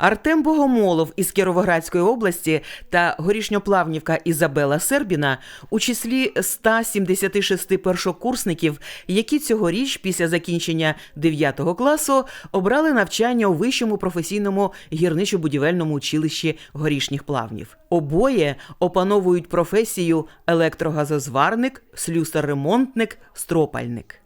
Артем Богомолов із Кіровоградської області та горішньоплавнівка Ізабела Сербіна у числі 176 першокурсників, які цьогоріч після закінчення 9 класу обрали навчання у вищому професійному гірничо-будівельному училищі горішніх плавнів. Обоє опановують професію електрогазозварник, слюсар-ремонтник, стропальник.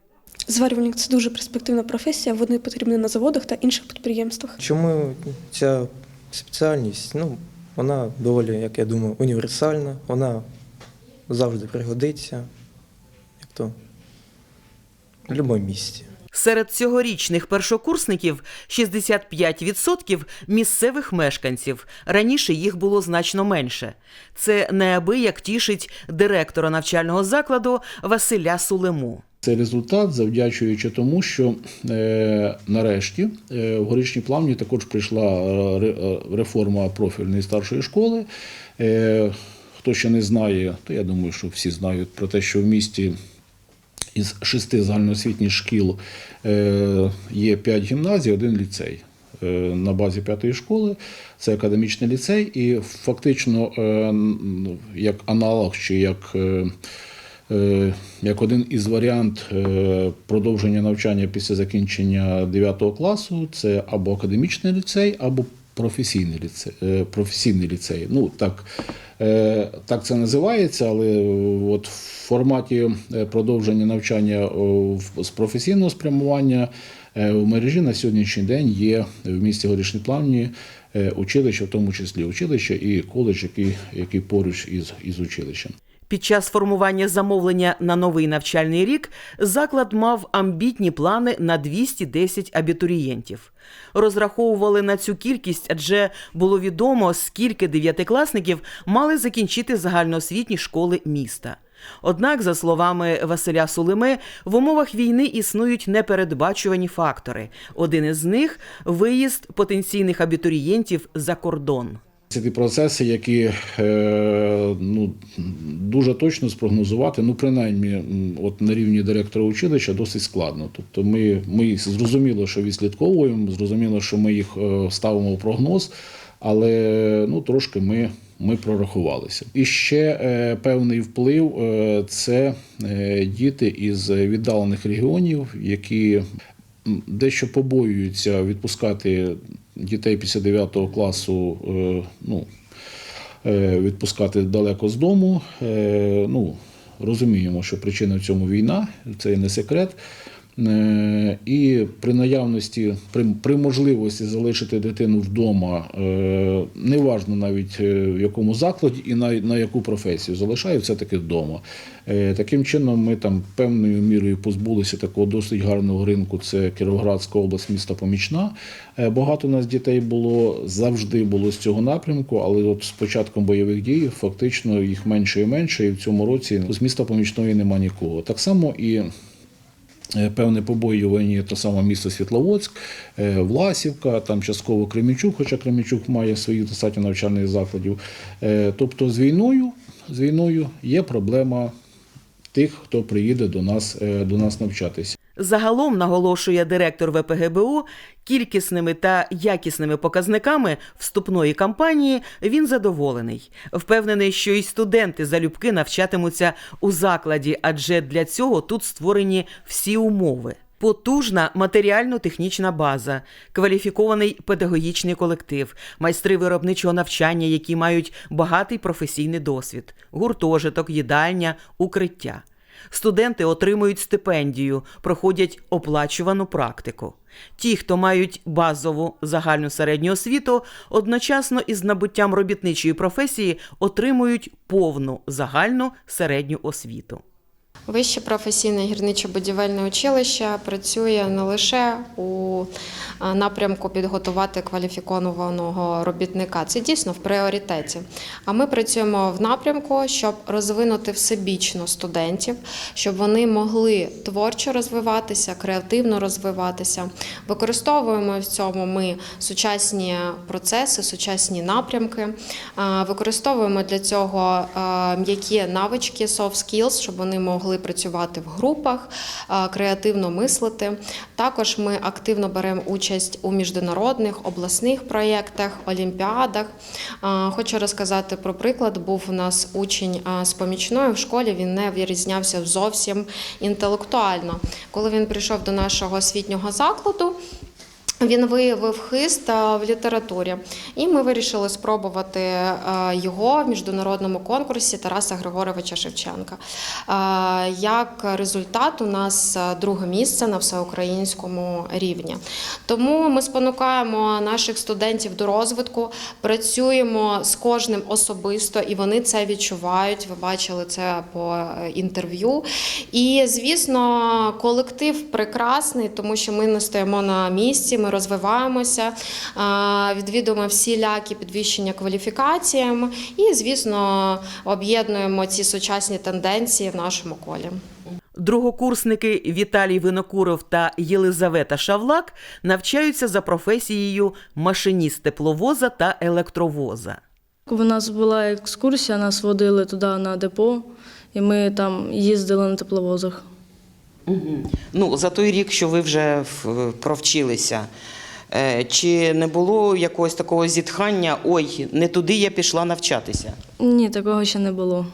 Зварювальник це дуже перспективна професія. Вони потрібні на заводах та інших підприємствах. Чому ця спеціальність? Ну, вона доволі, як я думаю, універсальна, вона завжди пригодиться, як то в будь-якому місці. Серед цьогорічних першокурсників 65% місцевих мешканців. Раніше їх було значно менше. Це неабияк тішить директора навчального закладу Василя Сулему. Це результат, завдячуючи тому, що е, нарешті е, в горішній плавні також прийшла е, е, реформа профільної старшої школи. Е, хто ще не знає, то я думаю, що всі знають про те, що в місті із шести загальноосвітніх шкіл е, є п'ять гімназій, один ліцей. Е, На базі п'ятої школи це академічний ліцей, і фактично, е, як аналог чи як, як один із варіант е, продовження навчання після закінчення 9 класу, це або академічний ліцей, або професійний ліцей. е, Професійний ліцей. Ну так, е, так це називається, але е, от в форматі е, продовження навчання е, з професійного спрямування е, в мережі на сьогоднішній день є в місті Горішні Плавні е, училища, в тому числі училище і коледж, який, який поруч із, із училищем. Під час формування замовлення на новий навчальний рік заклад мав амбітні плани на 210 абітурієнтів. Розраховували на цю кількість, адже було відомо, скільки дев'ятикласників мали закінчити загальноосвітні школи міста. Однак, за словами Василя Сулими, в умовах війни існують непередбачувані фактори. Один із них виїзд потенційних абітурієнтів за кордон. Це ті процеси, які е, ну, дуже точно спрогнозувати, ну принаймні, от на рівні директора училища досить складно. Тобто ми, ми їх зрозуміло, що відслідковуємо, зрозуміло, що ми їх е, ставимо в прогноз, але ну, трошки ми, ми прорахувалися. І ще е, певний вплив е, це е, діти із віддалених регіонів, які дещо побоюються відпускати дітей після 9 класу, е, ну, е, відпускати далеко з дому. Е, Ну, розуміємо, що причина в цьому війна, це не секрет. Е, І при наявності, при, при можливості залишити дитину вдома, е, неважно навіть е, в якому закладі і на, на яку професію, залишає все-таки вдома. Таким чином, ми там певною мірою позбулися такого досить гарного ринку. Це Кіровоградська область, місто Помічна. Багато у нас дітей було завжди було з цього напрямку, але от з початком бойових дій фактично їх менше і менше, і в цьому році з міста Помічної нема нікого. Так само і. Е, Певне побоювання то саме місто Світловодськ, е, Власівка, там частково Кремінчук, хоча Кремінчук має своїх достатньо навчальних закладів. Е, Тобто з війною, з війною є проблема тих, хто приїде до нас, до нас навчатися. Загалом наголошує директор ВПГБУ, кількісними та якісними показниками вступної кампанії він задоволений. Впевнений, що і студенти залюбки навчатимуться у закладі, адже для цього тут створені всі умови. Потужна матеріально-технічна база, кваліфікований педагогічний колектив, майстри виробничого навчання, які мають багатий професійний досвід, гуртожиток, їдальня, укриття. Студенти отримують стипендію, проходять оплачувану практику. Ті, хто мають базову загальну середню освіту, одночасно із набуттям робітничої професії отримують повну загальну середню освіту. Вище професійне гірничо-будівельне училище працює не лише у е, напрямку підготувати кваліфікованого робітника. Це дійсно в пріоритеті. А ми працюємо в напрямку, щоб розвинути всебічно студентів, щоб вони могли творчо розвиватися, креативно розвиватися. Використовуємо в цьому ми сучасні процеси, сучасні напрямки. Е, Використовуємо для цього е, м'які навички, soft skills, щоб вони могли почали працювати в групах, е, креативно мислити. Також ми активно беремо участь у міжнародних обласних проєктах, олімпіадах. Е, Хочу розказати про приклад. Був у нас учень е, з помічною в школі. Він не вирізнявся зовсім інтелектуально. Коли він прийшов до нашого освітнього закладу. Він виявив хист в літературі, і ми вирішили спробувати його в міжнародному конкурсі Тараса Григоровича Шевченка. Як результат, у нас друге місце на всеукраїнському рівні. Тому ми спонукаємо наших студентів до розвитку, працюємо з кожним особисто, і вони це відчувають. Ви бачили це по е, інтерв'ю. І звісно, колектив прекрасний, тому що ми не стоїмо на місці, ми розвиваємося, відвідуємо всілякі підвищення кваліфікаціям і, звісно, об'єднуємо ці сучасні тенденції в нашому колі. Другокурсники Віталій Винокуров та Єлизавета Шавлак навчаються за професією машиніст тепловоза та електровоза. У нас була екскурсія, нас водили туди на депо, і ми там їздили на тепловозах. Ну, за той рік, що ви вже провчилися, е, чи не було якогось такого зітхання, ой, не туди я пішла навчатися? Ні, такого ще не було.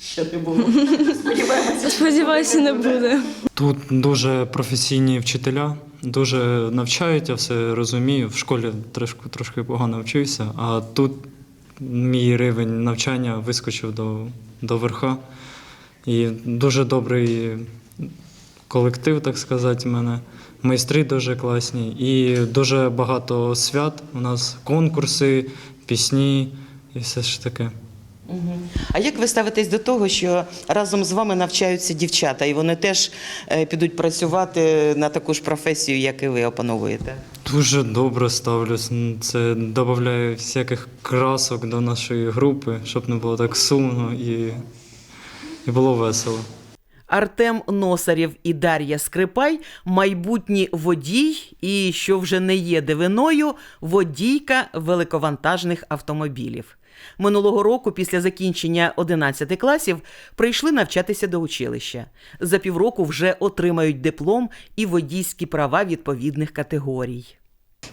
Ще не було. Сподіваюся, не буде. Тут дуже професійні вчителя, дуже навчають, я все розумію. В школі трошки, трошки погано вчився, а тут мій рівень навчання вискочив до, до верха. І дуже добрий колектив, так сказати, в мене. Майстри дуже класні. І дуже багато свят. У нас конкурси, пісні і все ж таке. А як ви ставитесь до того, що разом з вами навчаються дівчата, і вони теж е, підуть працювати на таку ж професію, як і ви опановуєте? Дуже добре ставлюсь. Це додає всяких красок до нашої групи, щоб не було так сумно і, і було весело. Артем Носарєв і Дар'я Скрипай майбутні водій і, що вже не є дивиною, водійка великовантажних автомобілів. Минулого року, після закінчення 11 класів, прийшли навчатися до училища. За півроку вже отримають диплом і водійські права відповідних категорій.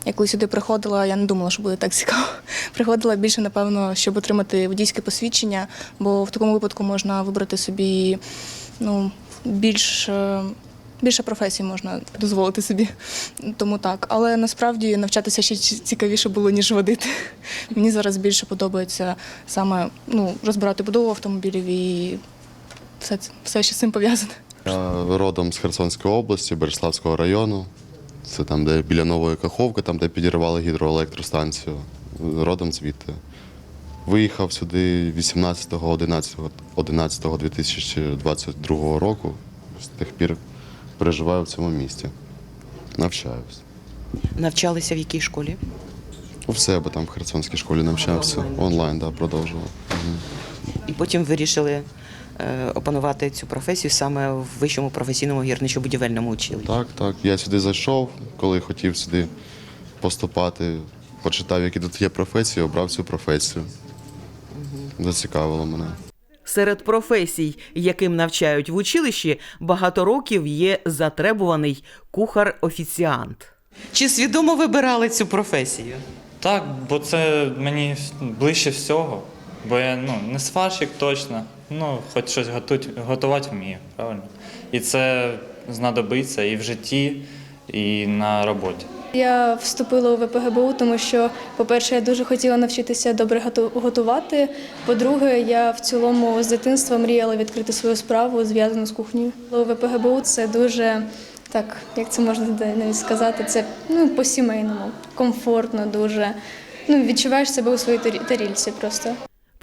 Я коли сюди приходила, я не думала, що буде так цікаво. Приходила більше, напевно, щоб отримати водійське посвідчення, бо в такому випадку можна вибрати собі ну, більш, е, більше професій можна дозволити собі. Тому так. Але насправді навчатися ще цікавіше було, ніж водити. Мені зараз більше подобається саме ну, розбирати будову автомобілів і все, все що з цим пов'язане. Я родом з Херсонської області, Береславського району. Це там, де біля Нової Каховки, там, де підірвали гідроелектростанцію. Родом звідти. Виїхав сюди 18.11.2022 року. З тих пір переживаю в цьому місті. Навчаюсь. Навчалися в якій школі? У себе там в Херсонській школі навчався. Онлайн. Онлайн, да, продовжував. І потім вирішили е, опанувати цю професію саме в вищому професійному гірничо-будівельному училищі. Так, так. Я сюди зайшов, коли хотів сюди поступати. Почитав, які тут є професії, обрав цю професію. Зацікавило мене. Серед професій, яким навчають в училищі, багато років є затребуваний кухар-офіціант. Чи свідомо вибирали цю професію? Так, бо це мені ближче всього. Бо я ну, не сварщик точно, ну, хоч щось готуть, готувати вмію, правильно? І це знадобиться і в житті, і на роботі. Я вступила у ВПГБУ, тому що, по-перше, я дуже хотіла навчитися добре готувати. По-друге, я в цілому з дитинства мріяла відкрити свою справу, зв'язану з кухнею. У ВПГБУ це дуже так, як це можна навіть сказати, це ну, по-сімейному, комфортно, дуже. Ну, відчуваєш себе у своїй тарі- тарільці просто.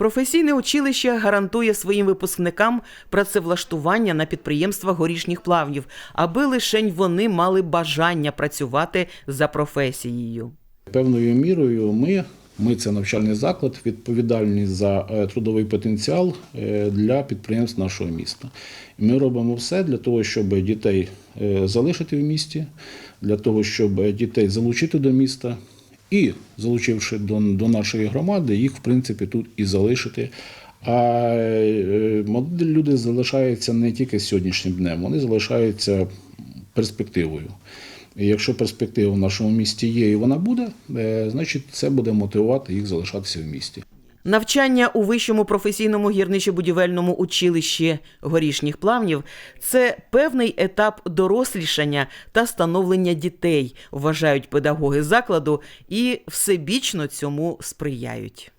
Професійне училище гарантує своїм випускникам працевлаштування на підприємствах горішніх плавнів, аби лишень вони мали бажання працювати за професією. Певною мірою ми, ми це навчальний заклад, відповідальні за е, трудовий потенціал е, для підприємств нашого міста. Ми робимо все для того, щоб дітей е, залишити в місті, для того, щоб дітей залучити до міста. І залучивши до, до нашої громади, їх в принципі тут і залишити. А е, молоді люди залишаються не тільки сьогоднішнім днем, вони залишаються перспективою. І якщо перспектива в нашому місті є і вона буде, е, значить це буде мотивувати їх залишатися в місті. Навчання у вищому професійному гірничо-будівельному училищі горішніх плавнів це певний етап дорослішання та становлення дітей, вважають педагоги закладу і всебічно цьому сприяють.